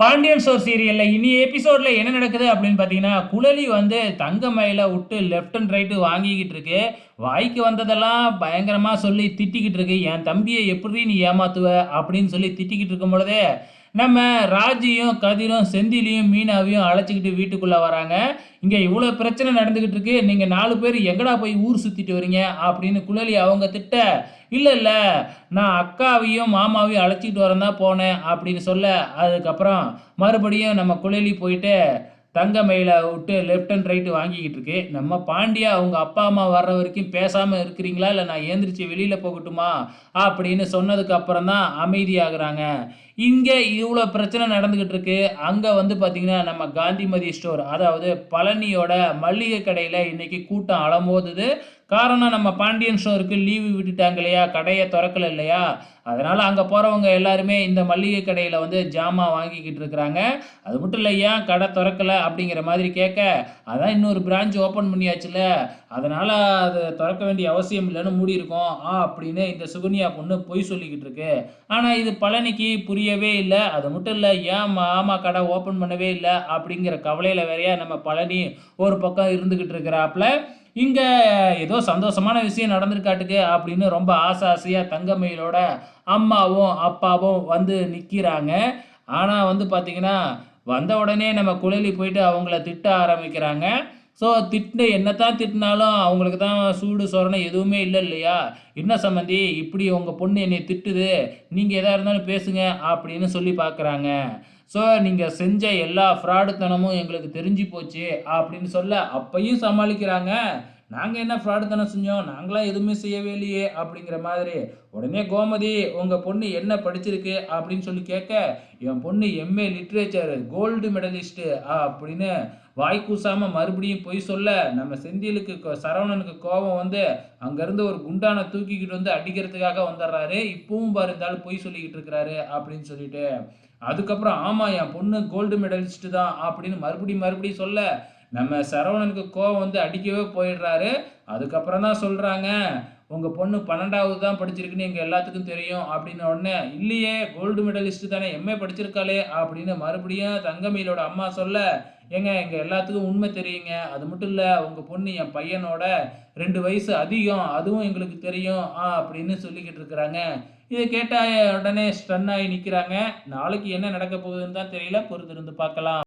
Pandian store சீரியல்ல இனி எபிசோட்ல என்ன நடக்குது அப்படின்னு பார்த்தீங்கன்னா குழலி வந்து தங்கமயில விட்டு லெஃப்ட் அண்ட் ரைட்டு வாங்கிக்கிட்டு இருக்கு. வாய்க்கு வந்ததெல்லாம் பயங்கரமா சொல்லி திட்டிக்கிட்டு இருக்கு. என் தம்பியை எப்படி நீ ஏமாத்துவ அப்படின்னு சொல்லி திட்டிக்கிட்டு இருக்கும் பொழுதே நம்ம ராஜியும் கதிரும் செந்திலியும் மீனாவையும் அழைச்சிக்கிட்டு வீட்டுக்குள்ளே வராங்க. இங்கே இவ்வளோ பிரச்சனை நடந்துக்கிட்டு இருக்கு. நீங்கள் நாலு பேர் எங்கடா போய் ஊர் சுற்றிட்டு வரீங்க? அப்படின்னு குழலி அவங்க திட்ட. இல்லை இல்லை நான் அக்காவையும் மாமாவையும் அழைச்சிக்கிட்டு வரேன் தான் போனேன் அப்படின்னு சொல்ல. அதுக்கப்புறம் மறுபடியும் நம்ம குழலி போயிட்டு தங்கமயில விட்டு லெஃப்ட் அண்ட் ரைட்டு வாங்கிக்கிட்டு இருக்கு. நம்ம பாண்டியா அவங்க அப்பா அம்மா வர்ற வரைக்கும் பேசாமல் இருக்கிறீங்களா? இல்லை நான் ஏந்திரிச்சு வெளியில் போகட்டுமா? அப்படின்னு சொன்னதுக்கு அப்புறம் தான் அமைதியாகிறாங்க. இங்கே இவ்வளோ பிரச்சனை நடந்துக்கிட்டு இருக்கு. அங்கே வந்து பார்த்திங்கன்னா நம்ம காந்திமதி ஸ்டோர் அதாவது பழனியோட மளிகை கடையில் இன்றைக்கி கூட்டம் அலம்போதுது. காரணம் நம்ம பாண்டியன் ஸ்டோருக்கு லீவு விட்டுட்டாங்க இல்லையா? கடையை திறக்கல இல்லையா? அதனால் அங்கே போகிறவங்க எல்லாருமே இந்த மளிகை கடையில் வந்து ஜாமான் வாங்கிக்கிட்டு இருக்கிறாங்க. அது மட்டும் இல்லை ஏன் கடை திறக்கலை அப்படிங்கிற மாதிரி கேட்க அதான் இன்னொரு பிரான்ச் ஓப்பன் பண்ணியாச்சுல அதனால் அது திறக்க வேண்டிய அவசியம் இல்லைன்னு மூடி இருக்கோம் ஆ அப்படின்னு இந்த சுகன்யா பொண்ணு பொய் சொல்லிக்கிட்டு இருக்கு. ஆனால் இது பழனிக்கு புரியவே இல்லை. அது மட்டும் இல்லை ஏன் மாமா கடை ஓப்பன் பண்ணவே இல்லை அப்படிங்கிற கவலையில் வேறையா நம்ம பழனி ஒரு பக்கம் இருந்துக்கிட்டு இருக்கிறாப்புல. இங்கே ஏதோ சந்தோஷமான விஷயம் நடந்திருக்காட்டுக்கு அப்படின்னு ரொம்ப ஆசை ஆசையாக தங்கமயிலோட அம்மாவும் அப்பாவும் வந்து நிற்கிறாங்க ஆனால் வந்து பார்த்திங்கன்னா வந்த உடனே நம்ம குழலி போயிட்டு அவங்கள திட்ட ஆரம்பிக்கிறாங்க. ஸோ திட்டு என்னத்தான் திட்டினாலும் அவங்களுக்கு தான் சூடு சொரணை எதுவுமே இல்லை இல்லையா? என்ன சம்மந்தி இப்படி உங்கள் பொண்ணு என்னை திட்டுது. நீங்கள் எதாக இருந்தாலும் பேசுங்க அப்படின்னு சொல்லி பார்க்குறாங்க ஸோ நீங்கள் செஞ்ச எல்லா ஃப்ராடுத்தனமும் எங்களுக்கு தெரிஞ்சு போச்சு அப்படின்னு சொல்ல அப்பையும் சமாளிக்கிறாங்க. நாங்கள் என்ன ஃப்ராடுத்தனம் செஞ்சோம்? நாங்களாம் எதுவுமே செய்யவே இல்லையே அப்படிங்கிற மாதிரி. உடனே கோமதி உங்கள் பொண்ணு என்ன படிச்சிருக்கு அப்படின்னு சொல்லி கேட்க என் பொண்ணு எம்ஏ லிட்ரேச்சர் கோல்டு மெடலிஸ்ட்டு அப்படின்னு வாய் கூசாமல் மறுபடியும் பொய் சொல்ல நம்ம செந்திலுக்கு சரவணனுக்கு கோபம் வந்து அங்கேருந்து ஒரு குண்டானை தூக்கிக்கிட்டு வந்து அடிக்கிறதுக்காக வந்துடுறாரு. இப்பவும் பாரு இருந்தாலும் பொய் சொல்லிக்கிட்டு இருக்கிறாரு அப்படின்னு சொல்லிட்டு. அதுக்கப்புறம் ஆமாம் என் பொண்ணு கோல்டு மெடலிஸ்ட்டு தான் அப்படின்னு மறுபடியும் மறுபடியும் சொல்ல நம்ம சரவணனுக்கு கோவம் வந்து அடிக்கவே போயிடுறாரு. அதுக்கப்புறம் தான் சொல்கிறாங்க உங்கள் பொண்ணு பன்னெண்டாவது தான் படிச்சிருக்குன்னு எங்கள் எல்லாத்துக்கும் தெரியும் அப்படின்ன உடனே இல்லையே கோல்டு மெடலிஸ்ட்டு தானே எம்ஏ படிச்சிருக்காளே அப்படின்னு மறுபடியும் தங்கமயிலோட அம்மா சொல்ல ஏங்க எங்கள் எல்லாத்துக்கும் உண்மை தெரியுங்க. அது மட்டும் இல்லை உங்கள் பொண்ணு என் பையனோட ரெண்டு வயசு அதிகம் அதுவும் எங்களுக்கு தெரியும் ஆ அப்படின்னு சொல்லிக்கிட்டு இருக்கிறாங்க. இதை கேட்டால் உடனே ஸ்டன் ஆகி நிற்கிறாங்க நாளைக்கு என்ன நடக்க போகுதுன்னு தான் தெரியல பொறுத்திருந்து பார்க்கலாம்.